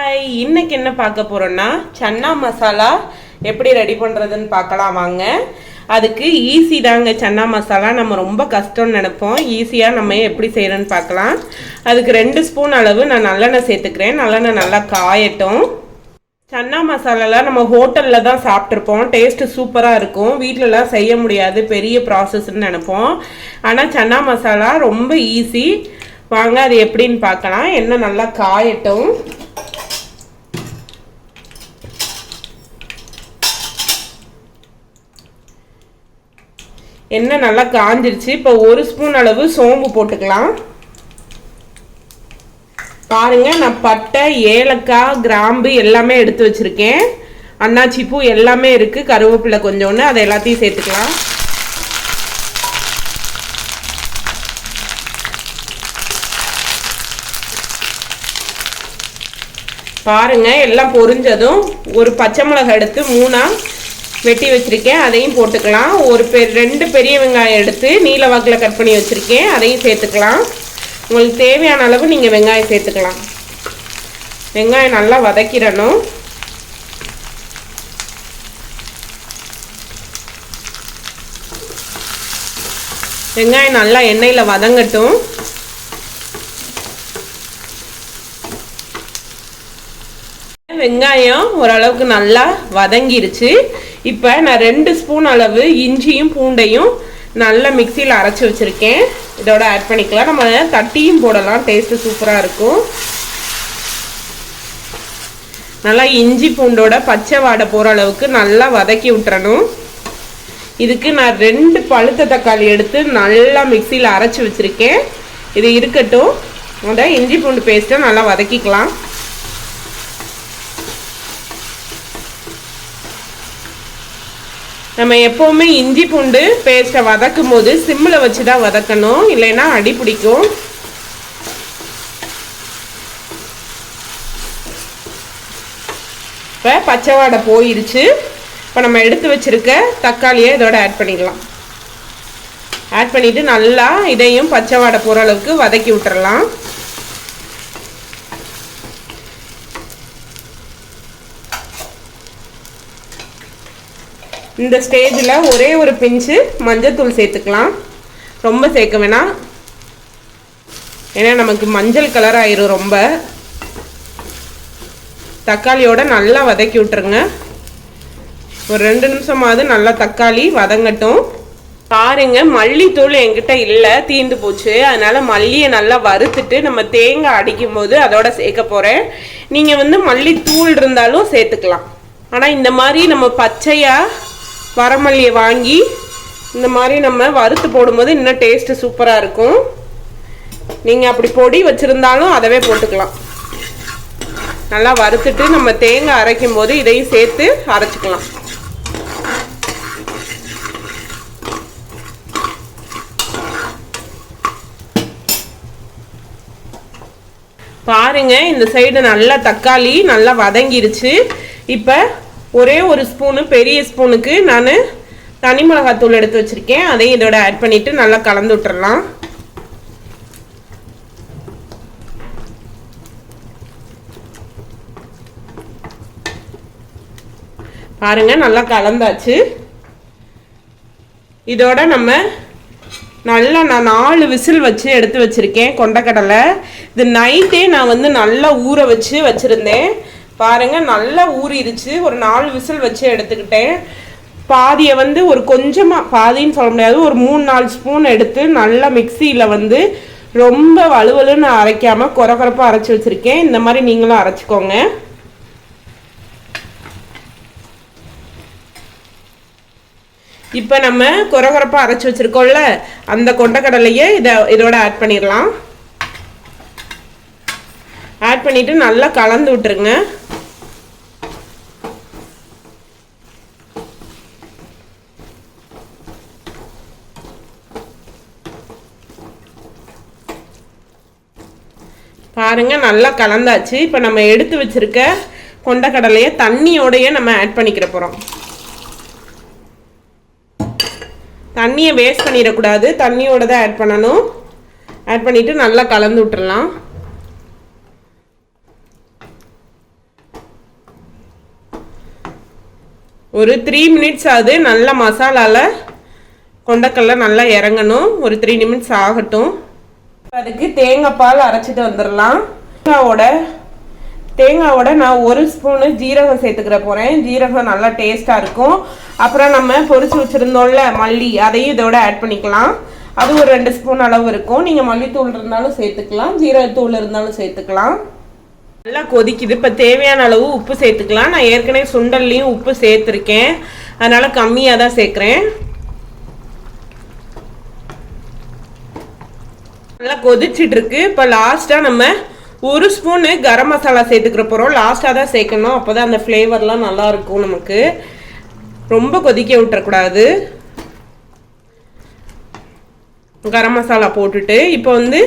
Hi இன்னைக்கு என்ன பார்க்க போறோம்னா சன்னா மசாலா எப்படி ரெடி பண்றதுன்னு பார்க்கலாம் வாங்க. அதுக்கு ஈஸி தாங்க சன்னா மசாலா. நம்ம ரொம்ப கஷ்டம்னு நினைப்போம். ஈஸியாக நம்ம எப்படி செய்யறோன்னு பார்க்கலாம். அதுக்கு ரெண்டு ஸ்பூன் அளவு நான் நல்லெண்ணெய் சேர்த்துக்கிறேன். நல்லெண்ணெய் நல்லா காயட்டும். சன்னா மசாலாலாம் நம்ம ஹோட்டலில் தான் சாப்பிட்ருப்போம் டேஸ்ட்டு சூப்பராக இருக்கும். வீட்டிலலாம் செய்ய முடியாது. பெரிய ப்ராசஸ்ன்னு நினைப்போம். ஆனால் சன்னா மசாலா ரொம்ப ஈஸி வாங்க அது எப்படின்னு பார்க்கலாம். எண்ணெய் நல்லா காயட்டும். எண்ணெய் நல்லா காஞ்சிருச்சு. இப்போ ஒரு ஸ்பூன் அளவு சோம்பு போட்டுக்கலாம். பாருங்க நான் பட்டை ஏலக்காய் கிராம்பு எல்லாமே எடுத்து வச்சுருக்கேன். அண்ணாச்சி பூ எல்லாமே இருக்குது கருவேப்பிலை கொஞ்சோன்னு அதை எல்லாத்தையும் சேர்த்துக்கலாம். பாருங்க எல்லாம் பொரிஞ்சதும் ஒரு பச்சை மிளகாய் எடுத்து மூணாக வெட்டி வச்சிருக்கேன். அதையும் போட்டுக்கலாம். ஒரு பெ ரெண்டு பெரிய வெங்காயம் எடுத்து நீல வாக்கில் கட் பண்ணி வச்சிருக்கேன். அதையும் சேர்த்துக்கலாம். உங்களுக்கு தேவையான அளவு நீங்கள் வெங்காயம் சேர்த்துக்கலாம். வெங்காயம் நல்லா வதக்கிடணும். வெங்காயம் நல்லா எண்ணெயில் வதங்கட்டும். வெங்காயம் ஓரளவுக்கு நல்லா வதங்கிருச்சு. இப்போ நான் ரெண்டு ஸ்பூன் அளவு இஞ்சியும் பூண்டையும் நல்லா மிக்சியில் அரைச்சி வச்சுருக்கேன். இதோட ஆட் பண்ணிக்கலாம். நம்ம தட்டியும் போடலாம். டேஸ்ட்டு சூப்பராக இருக்கும். நல்லா இஞ்சி பூண்டோட பச்சை வாடை போகிற அளவுக்கு நல்லா வதக்கி விட்டுறணும். இதுக்கு நான் ரெண்டு பழுத்த தக்காளி எடுத்து நல்லா மிக்சியில் அரைச்சி வச்சுருக்கேன். இது இருக்கட்டும். அதை இஞ்சி பூண்டு பேஸ்ட்டை நல்லா வதக்கிக்கலாம். நம்ம எப்போவுமே இஞ்சி பூண்டு பேஸ்ட்டை வதக்கும் போது சிம்மில் வச்சு தான் வதக்கணும். இல்லைன்னா அடி பிடிக்கும். இப்போ பச்சை வாடை போயிடுச்சு இப்போ நம்ம எடுத்து வச்சிருக்க தக்காளியை இதோட ஆட் பண்ணிடலாம் ஆட் பண்ணிவிட்டு நல்லா இதையும் பச்சை வாடை போகிற அளவுக்கு வதக்கி விட்டுறலாம். இந்த ஸ்டேஜில் ஒரே ஒரு பிஞ்சு மஞ்சத்தூள் சேர்த்துக்கலாம். ரொம்ப சேர்க்க வேணாம். ஏன்னா நமக்கு மஞ்சள் கலர் ஆயிரும் ரொம்ப. தக்காளியோட நல்லா வதக்கி விட்டுருங்க. ஒரு ரெண்டு நிமிஷமாவது நல்லா தக்காளி வதங்கட்டும். பாருங்க மல்லித்தூள் என்கிட்ட இல்லை தீந்து போச்சு. அதனால மல்லியை நல்லா வறுத்துட்டு நம்ம தேங்காய் அடிக்கும் போது அதோட சேர்க்க போகிறேன் நீங்கள் வந்து மல்லித்தூள் இருந்தாலும் சேர்த்துக்கலாம். ஆனால் இந்த மாதிரி நம்ம பச்சையாக வரமல்லியை வாங்கி இந்த மாதிரி நம்ம வறுத்து போடும்போது இன்னும் டேஸ்ட்டு சூப்பராக இருக்கும். நீங்கள் அப்படி பொடி வச்சுருந்தாலும் அதவே போட்டுக்கலாம். நல்லா வறுத்துட்டு நம்ம தேங்காய் அரைக்கும் போது இதையும் சேர்த்து அரைச்சிக்கலாம். பாருங்க இந்த சைடு நல்லா தக்காளி நல்லா வதங்கிருச்சு. இப்போ ஒரே ஒரு ஸ்பூனு பெரிய ஸ்பூனுக்கு நான் தனி மிளகாத்தூள் எடுத்து வச்சுருக்கேன். அதையும் இதோட ஆட் பண்ணிவிட்டு நல்லா கலந்து விட்டுறலாம். பாருங்க நல்லா கலந்தாச்சு. இதோட நம்ம நல்லா நான் நாலு விசில் வச்சு எடுத்து வச்சுருக்கேன் கொண்டக்கடலை. இது நைட்டே நான் வந்து நல்லா ஊற வச்சு வச்சுருந்தேன். பாருங்க நல்லா ஊறிடுச்சு. ஒரு நாலு விசில் வச்சு எடுத்துக்கிட்டேன். பாதியை வந்து ஒரு கொஞ்சமாக பாதின்னு சொல்ல முடியாது. ஒரு மூணு நாலு ஸ்பூன் எடுத்து நல்லா மிக்சியில் வந்து ரொம்ப வலுவலுன்னு அரைக்காமல் குறை குறைப்பாக அரைச்சி வச்சுருக்கேன். இந்த மாதிரி நீங்களும் அரைச்சிக்கோங்க. இப்போ நம்ம குறகுறப்பாக அரைச்சி வச்சுருக்கோம்ல அந்த கொண்டக்கடலையே இதை இதோட ஆட் பண்ணிடலாம். ஆட் பண்ணிவிட்டு நல்லா கலந்து விட்டுருங்க. பாருங்கள் நல்லா கலந்தாச்சு. இப்போ நம்ம எடுத்து வச்சுருக்க கொண்டக்கடலையை தண்ணியோடையே நம்ம ஆட் பண்ணிக்கிற போகிறோம் தண்ணியை வேஸ்ட் பண்ணிடக்கூடாது. தண்ணியோட தான் ஆட் பண்ணணும். ஆட் பண்ணிவிட்டு நல்லா கலந்து விட்டுடலாம் ஒரு த்ரீ மினிட்ஸ் ஆகுது. நல்ல மசாலாவில் கொண்டக்கடலை நல்லா இறங்கணும். ஒரு த்ரீ நிமிட்ஸ் ஆகட்டும். அதுக்கு தேங்காய் பால் அரைச்சிட்டு வந்துடலாம் தேங்காவோட தேங்காவோட நான் ஒரு ஸ்பூனு ஜீரகம் சேர்த்துக்கிற போகிறேன் ஜீரகம் நல்லா டேஸ்ட்டாக இருக்கும். அப்புறம் நம்ம பொரிச்சு வச்சுருந்தோம்ல மல்லி அதையும் இதோட ஆட் பண்ணிக்கலாம். அது ஒரு ரெண்டு ஸ்பூன் அளவு இருக்கும். நீங்கள் மல்லித்தூள் இருந்தாலும் சேர்த்துக்கலாம். ஜீரகத்தூள் இருந்தாலும் சேர்த்துக்கலாம். நல்லா கொதிக்குது. இப்போ தேவையான அளவு உப்பு சேர்த்துக்கலாம். நான் ஏற்கனவே சுண்டல்லையும் உப்பு சேர்த்துருக்கேன். அதனால் கம்மியாக தான் சேர்க்குறேன். நல்லா கொதிச்சுட்டு இருக்கு இப்போ லாஸ்ட்டாக நம்ம ஒரு ஸ்பூனு கரம் மசாலா சேர்த்துக்கிற போகிறோம் லாஸ்ட்டாக தான் சேர்க்கணும். அப்போ தான் அந்த ஃப்ளேவர்லாம் நல்லாயிருக்கும் நமக்கு. ரொம்ப கொதிக்க விட்டுறக்கூடாது. கரம் மசாலா போட்டுட்டு இப்போ வந்து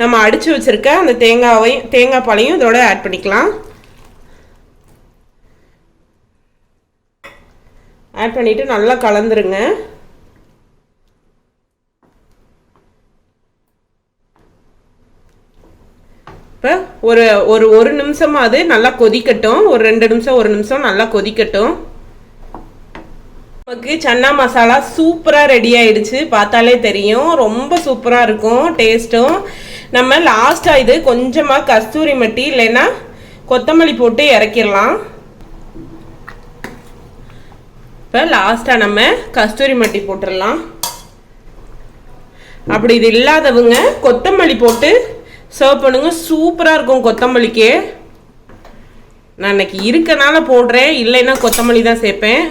நம்ம அடித்து வச்சுருக்க அந்த தேங்காவையும் தேங்காய் பாலையும் இதோட ஆட் பண்ணிக்கலாம். ஆட் பண்ணிவிட்டு நல்லா கலந்துருங்க இப்போ ஒரு ஒரு ஒரு நிமிஷமாவது நல்லா கொதிக்கட்டும். ஒரு ரெண்டு நிமிஷம் ஒரு நிமிஷம் நல்லா கொதிக்கட்டும். நமக்கு சன்னா மசாலா சூப்பராக ரெடி ஆயிடுச்சு. பார்த்தாலே தெரியும். ரொம்ப சூப்பராக இருக்கும் டேஸ்ட்டும். நம்ம லாஸ்ட்டாக இது கொஞ்சமாக கஸ்தூரி மட்டி இல்லைன்னா கொத்தமல்லி போட்டு இறக்கிடலாம். இப்போ லாஸ்ட்டாக நம்ம கஸ்தூரி மட்டி போட்டுடலாம். அப்படி இது இல்லாதவங்க கொத்தமல்லி போட்டு சர்வ் பண்ணுங்க. சூப்பராக இருக்கும் கொத்தமல்லிக்கு. நான் இன்னைக்கு இருக்கனால போடுறேன். இல்லைன்னா கொத்தமல்லி தான் சேர்ப்பேன்.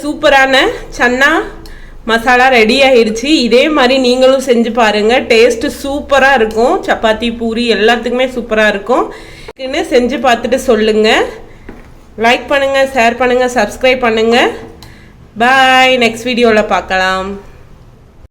சூப்பரான சன்னா மசாலா ரெடி ஆயிடுச்சு இதே மாதிரி நீங்களும் செஞ்சு பாருங்கள் டேஸ்ட்டு சூப்பராக இருக்கும். சப்பாத்தி பூரி எல்லாத்துக்குமே சூப்பராக இருக்கும். செஞ்சு பார்த்துட்டு சொல்லுங்கள் லைக் பண்ணுங்கள் ஷேர் பண்ணுங்கள் சப்ஸ்கிரைப் பண்ணுங்கள் பாய் நெக்ஸ்ட் வீடியோவில் பார்க்கலாம்.